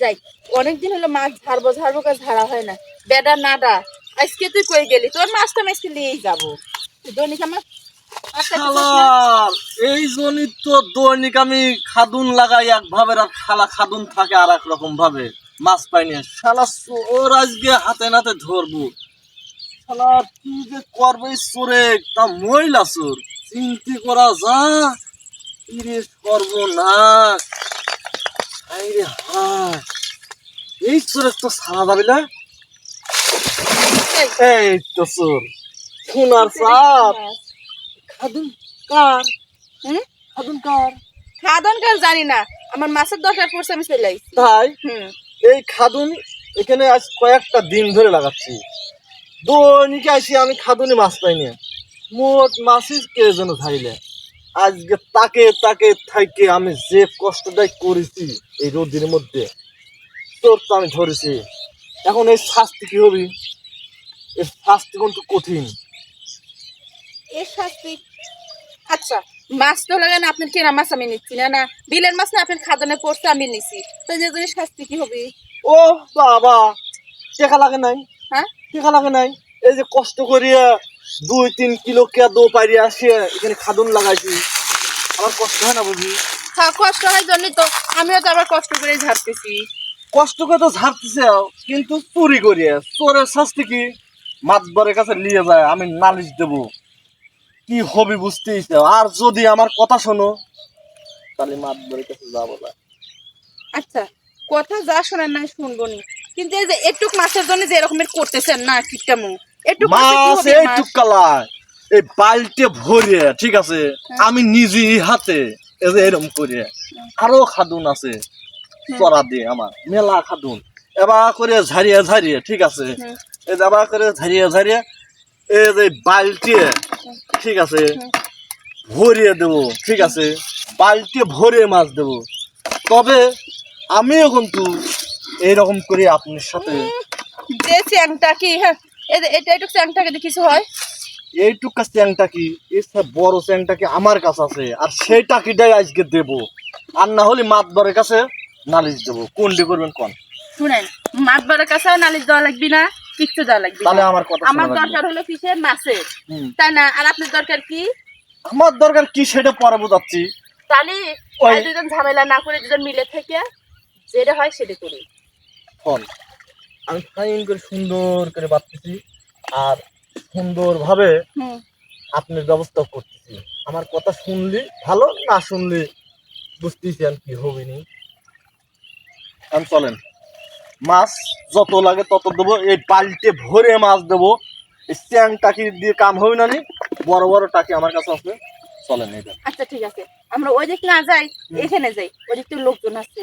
যাই, অনেকদিন হলো মাছ ঝাড়বো ঝাড়বো কাজ ঝাড়া হয় না। বেডা নাডা, আজকে তুই কই গেলি? তোর মাছটা আমি আজকে নিয়েই যাব। দৈনিক আমার এই জন্যই তো দৈনিক আমি খাদুন লাগাই, এক ভাবে আর খাদুন থাকে আর এক রকম ভাবে। মাছ পাইনি শালা চোর আজকে হাতে নাতে ধরবো। শালা, কি যে করবে চোরে? তা মহিলা চোর। চিন্তি করা যা সর্বনাশ। হাইরে হায়। এই চোরের তো সারা যাবে না? এই, তো চোর। সোনার সাপ। খাদুন কার? খাদুন কার? খাদন কাল জানি না। আমার মাছের দরকার পড়ছে আমি চলে তাই? এই খাদুন এখানে আজ কয়েকটা দিন ধরে লাগাচ্ছি। দৈনিক আসি আমি খাদুনি মাছ পাইনি। মোট মাছই কে যেন ধাইলে আজকে তাকে তাকে থাইকে আমি যে কষ্টটাই করেছি এই রোদের মধ্যে তোর তো আমি ধরেছি। এখন এই শাস্তি কি হবে? এর শাস্তি কিন্তু কঠিন। এর শাস্তি? আচ্ছা মাছ তো লাগান আপনার কেনা মাছ আমি নিচ্ছি না না। বিলের মাছ না আপনার খাদনে পড়ছে আমি নিছি। তো যে জিনিস শাস্তি কি হবে? ও বাবা টেকা লাগে নাই। হ্যাঁ? টেকা লাগে নাই। এই যে কষ্ট করিয়া দুই তিন কিলো কে দো পাইরে আসিয়া এখানে খাদুন লাগাইছি। আমার কষ্ট হয় না বুঝি? হ্যাঁ কষ্ট হয় জন্যই তো। আমিও তো আবার কষ্ট করে ঝাড়তেছি। কষ্ট করে তো ঝাড়তেছে কিন্তু চুরি করিয়া চোরের শাস্তি কি? মাতবরের কাছে নিয়ে যায় আমি নালিশ দেব। কি হবে বুঝতেই। আর যদি আমার কথা শোনো তাহলে মাতবরের কাছে যাব না। আচ্ছা কথা যা শোনার নাই শুনব নি। কিন্তু এই যে একটুক মাছের জন্য যে এরকমের করতেছেন না ঠিক কেমন একটু মাছ এই টুকালায় এই বালতে ভরে ঠিক আছে? আমি নিজে হাতে এই যে এরকম করে। আরও খাদুন আছে চড়া দিয়ে আমার মেলা খাদুন। এবার করে ঝাড়িয়ে ঝাড়িয়ে ঠিক আছে? এই এবার করে ঝাড়িয়ে ঝাড়িয়ে এই যে বালতি ঠিক আছে? ভরিয়ে দেবো ঠিক আছে? বালতি ভরে মাছ দেবো। তবে আমিও কিন্তু এইরকম করে আপনার সাথে যে চ্যাংটা কি হ্যাঁ? এটা একটু চ্যাংটাকে কিছু হয়? এইটুকা চ্যাংটা কি চেয়ে বড় চ্যাংটা কি আমার কাছে আছে আর সেই টাকিটাই আজকে দেব। আর না হলে মাতবরের কাছে নালিশ দেবো। কোনটি করবেন কোন? শুনেন মাতবারের কাছেও নালিশ দেওয়া লাগবে না কিচ্ছু দেওয়া লাগবে তাহলে আমার কথা আমার দরকার হলো কিসের? মাছের। তাই না? আর আপনার দরকার কি? আমার দরকার কি সেটা পরে বোঝাচ্ছি। তাহলে দুজন ঝামেলা না করে দুজন মিলে থেকে যেটা হয় সেটা করি। ফোন। আমি ফাইন করে সুন্দর করে বাঁচতেছি আর সুন্দরভাবে আপনার ব্যবস্থা করতেছি। আমার কথা শুনলি ভালো? না শুনলি বুঝতেছি আমি কি হবে নি আমি চলেন। মাছ যত লাগে তত দেবো এই বালতে ভরে মাছ দেবো। এই চ্যাং টাকি দিয়ে কাম হবে না নি? বড় বড় টাকি আমার কাছে আছে। চলেন এটা আচ্ছা ঠিক আছে। আমরা ওই দিক না যাই এখানে যাই। ওই দিক তো লোকজন আছে।